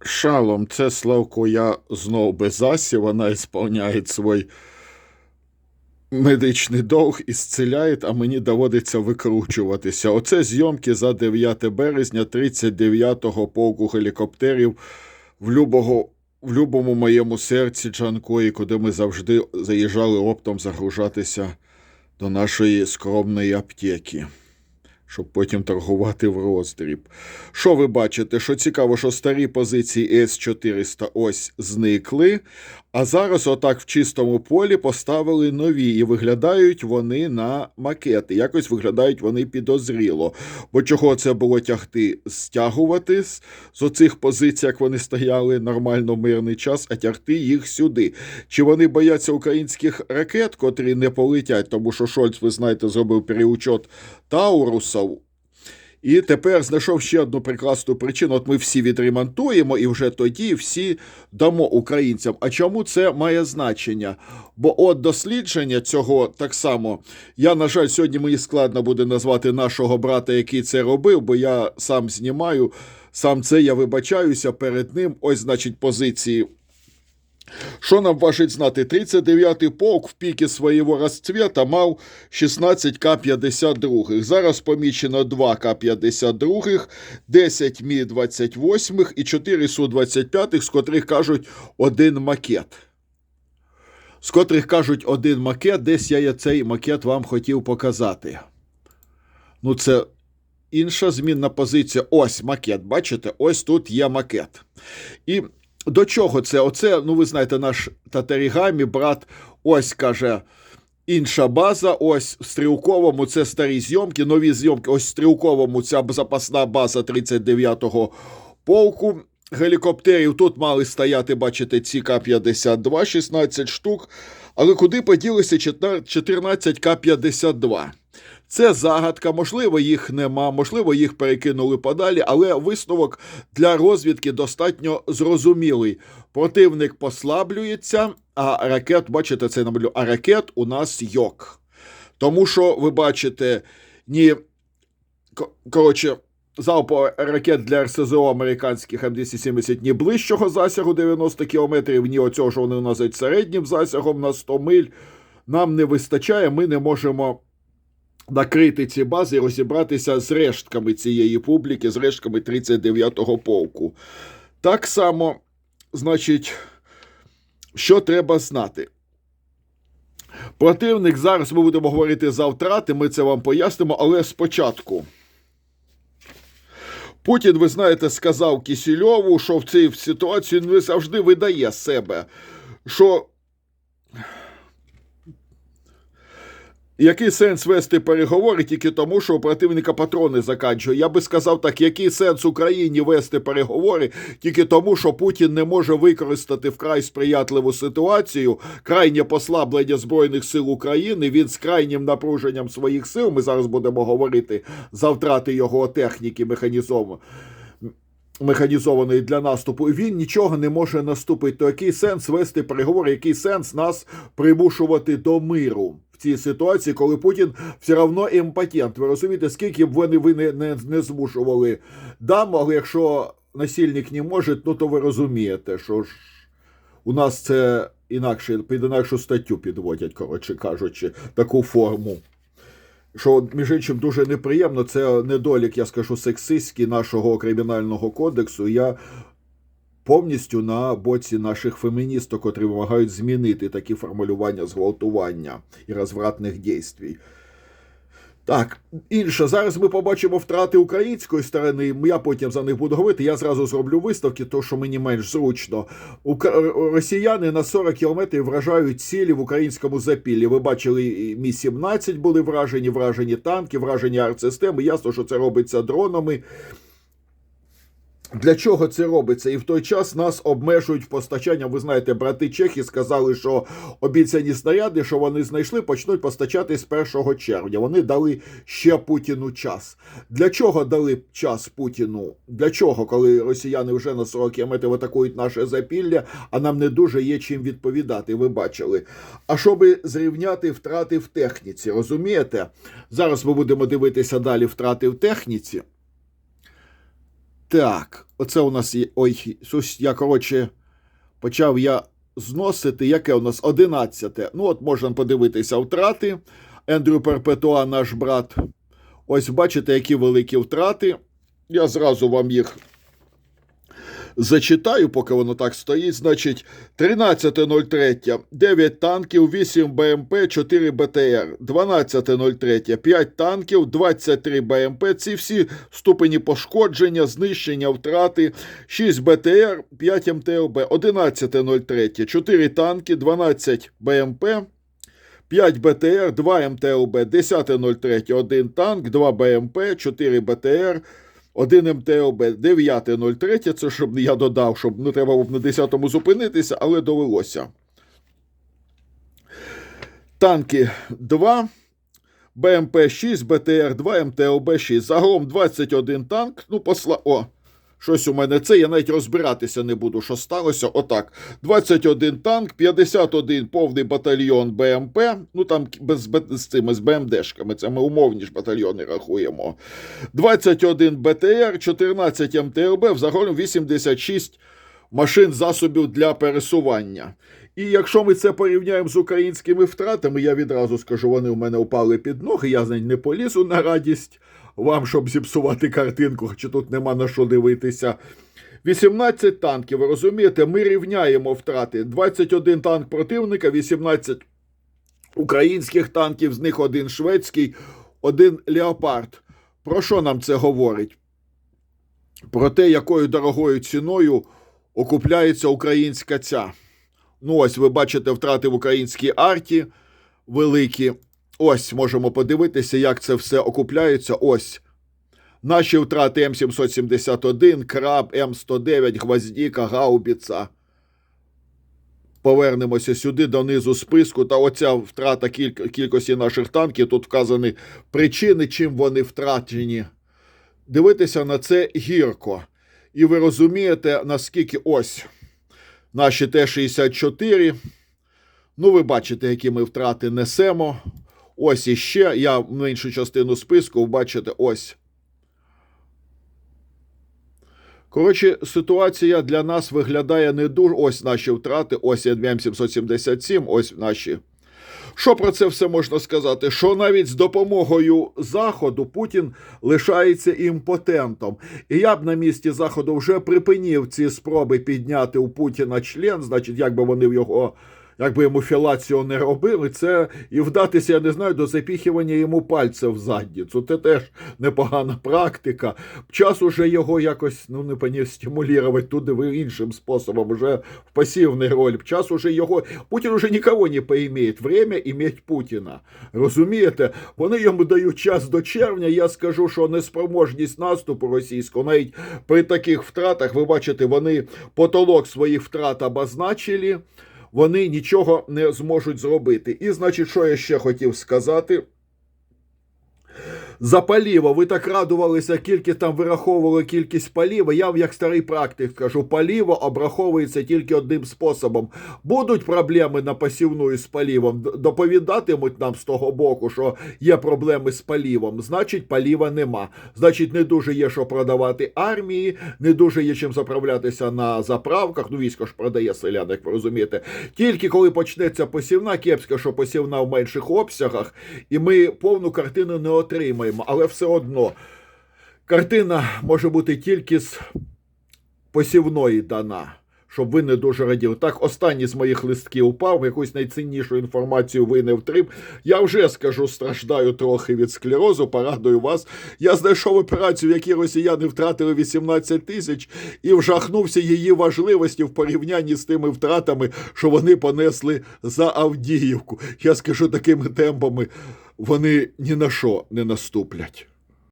Шалом, це Славко, я знов без Асі, вона ісполняє свій медичний долг і зціляє, а мені доводиться викручуватися. Оце зйомки за 9 березня 39-го полку гелікоптерів в любого. В любому моєму серці Джанкої, куди ми завжди заїжджали оптом загружатися до нашої скромної аптеки щоб потім торгувати в роздріб. Що ви бачите? Що цікаво, що старі позиції С-400 ось зникли, а зараз, отак в чистому полі, поставили нові, і виглядають вони на макети. Якось виглядають вони підозріло. Бо чого це було тягти? Стягувати з, оцих позицій, як вони стояли нормально мирний час, а тягти їх сюди. Чи вони бояться українських ракет, котрі не полетять, тому що Шольц, ви знаєте, зробив переучот Таурусов. І тепер знайшов ще одну прекрасну причину. От ми всі відремонтуємо, і вже тоді всі дамо українцям. А чому це має значення? Бо от дослідження цього так само, я, на жаль, сьогодні мені складно буде назвати нашого брата, який це робив, бо я сам знімаю. Сам це я вибачаюся перед ним. Ось, значить, позиції що нам важить знати? 39-й полк в піки свого розцвіта мав 16 К-52. Зараз помічено 2 К-52, 10 Мі-28 і 4 Су-25, з котрих кажуть один макет. З котрих кажуть один макет, десь я цей макет вам хотів показати. Ну, це інша змінна позиція. Ось макет. Бачите, ось тут є макет. І до чого це? Оце, ну ви знаєте, наш Татарігамі, брат, ось каже. Інша база, ось в Стрілковому це старі зйомки, нові зйомки. Ось в Стрілковому ця запасна база 39-го полку гелікоптерів. Тут мали стояти, бачите, ці К-52, 16 штук. Але куди поділися 14 К-52? Це загадка, можливо, їх нема, можливо, їх перекинули подалі, але висновок для розвідки достатньо зрозумілий. Противник послаблюється, а ракет, бачите, це намалю, а ракет у нас йок. Тому що ви бачите, ні. Коротше, залпо ракет для РСЗО американських М270 ні ближчого засягу 90 кілометрів, ні оцього, що вони носять середнім засягом на 100 миль. Нам не вистачає, ми не можемо накрити ці бази і розібратися з рештками цієї публіки, з рештками 39-го полку. Так само, значить, що треба знати? Противник зараз ми будемо говорити за втрати, ми це вам пояснимо, але спочатку. Путін, ви знаєте, сказав Кісільову, що в цій ситуації не завжди видає себе, що Який сенс вести переговори тільки тому, що у противника патрони заканчує? Я би сказав так, який сенс Україні вести переговори тільки тому, що Путін не може використати вкрай сприятливу ситуацію, крайнє послаблення Збройних сил України. Він з крайнім напруженням своїх сил. Ми зараз будемо говорити за втрати його техніки механізованої. Механізованої для наступу, він нічого не може наступити. То який сенс вести переговори, який сенс нас примушувати до миру? В цій ситуації, коли Путін все одно імпотент. Ви розумієте, скільки б вони ви не, не, не змушували дам, але якщо насильник не може, ну то ви розумієте, що ж у нас це інакше під інакшу статтю підводять, коротше кажучи, таку форму. Що, між іншим, дуже неприємно, це недолік, я скажу, сексистський нашого кримінального кодексу. Я повністю на боці наших феміністок, котрі вимагають змінити такі формулювання зґвалтування і розвратних дійствій. Так, інше, зараз ми побачимо втрати української сторони. Я потім за них буду говорити. Я зразу зроблю виставки, то що мені менш зручно. Росіяни на 40 кілометрів вражають цілі в українському запіллі. Ви бачили, мі 17 були вражені, вражені танки, вражені артсистеми. Ясно, що це робиться дронами. Для чого це робиться? І в той час нас обмежують постачанням. Ви знаєте, брати Чехи сказали, що обіцяні снаряди, що вони знайшли, почнуть постачати з 1 червня. Вони дали ще Путіну час. Для чого дали час Путіну? Для чого, коли росіяни вже на 40 кілометрів атакують наше запілля, а нам не дуже є чим відповідати? Ви бачили. А щоб зрівняти втрати в техніці, розумієте? Зараз ми будемо дивитися далі втрати в техніці. Так, оце у нас є. Ой, щось я, коротше, почав я зносити. Яке у нас 11. Ну, от можна подивитися втрати. Ендрю Перпетуа, наш брат. Ось бачите, які великі втрати. Я зразу вам їх зачитаю, поки воно так стоїть. Значить, 13.03, 9 танків, 8 БМП, 4 БТР, 12.03, 5 танків, 23 БМП. Ці всі ступені пошкодження, знищення, втрати, 6 БТР, 5 МТЛБ, 11.03, 4 танки, 12 БМП. 5 БТР, 2 МТЛБ, 10.03, 1 танк, 2 БМП, 4 БТР, 1 МТОБ 9.03, це щоб я додав, щоб не треба було на 10-му зупинитися, але довелося. Танки 2, БМП 6, БТР 2, МТОБ 6. Загалом 21 танк. Ну, посла. О, щось у мене це. Я навіть розбиратися не буду, що сталося. Отак. 21 танк, 51 повний батальйон БМП. Ну там без, з цими з БМДшками. Це ми умовні ж батальйони рахуємо. 21 БТР, 14 МТЛБ, взагалом 86 машин засобів для пересування. І якщо ми це порівняємо з українськими втратами, я відразу скажу, вони в мене впали під ноги, я за не полізу на радість вам, щоб зіпсувати картинку, хоча тут нема на що дивитися. 18 танків, ви розумієте, ми рівняємо втрати. 21 танк противника, 18 українських танків, з них один шведський, один леопард. Про що нам це говорить? Про те, якою дорогою ціною окупляється українська ця. Ну, ось ви бачите втрати в українській арті великі. Ось можемо подивитися, як це все окупляється. Ось. Наші втрати М771, Краб, М109, Гвоздіка, Гаубіца. Повернемося сюди донизу списку. Та оця втрата кіль- кількості наших танків. Тут вказані причини, чим вони втрачені. Дивитися на це гірко. І ви розумієте, наскільки ось наші Т-64. Ну, ви бачите, які ми втрати несемо. Ось іще. Я в іншу частину списку, бачите, ось. Коротше, ситуація для нас виглядає не дуже. Ось наші втрати, ось м777, ось наші. Що про це все можна сказати? Що навіть з допомогою Заходу Путін лишається імпотентом. І я б на місці Заходу вже припинив ці спроби підняти у Путіна член, значить, якби вони в його. Якби йому філацію не робили, це і вдатися, я не знаю, до запіхування йому пальця в задницю. Це теж непогана практика. Час уже його якось ну не пані стимулювати туди іншим способом, вже в пасивний роль. Час уже його Путін уже нікого не поімеє. Время іметь Путіна. Розумієте? Вони йому дають час до червня. Я скажу, що неспроможність наступу російського, навіть при таких втратах, ви бачите, вони потолок своїх втрат обозначили вони нічого не зможуть зробити. І, значить, що я ще хотів сказати. За паліво, ви так радувалися, скільки там вираховували кількість паліва. Я як старий практик кажу, паліво обраховується тільки одним способом. Будуть проблеми на посівну з палівом, доповідатимуть нам з того боку, що є проблеми з палівом. Значить, паліва нема. Значить, не дуже є що продавати армії, не дуже є чим заправлятися на заправках. Ну, військо ж продає селян, як ви розумієте. Тільки коли почнеться посівна, кепська, що посівна в менших обсягах, і ми повну картину не отримаємо. Але все одно картина може бути тільки з посівної дана. Щоб ви не дуже раділи. Так, останній з моїх листків упав, якусь найціннішу інформацію ви не втрим. Я вже скажу, страждаю трохи від склерозу, порадую вас. Я знайшов операцію, в якій росіяни втратили 18 тисяч, і вжахнувся її важливості в порівнянні з тими втратами, що вони понесли за Авдіївку. Я скажу такими темпами, вони ні на що не наступлять.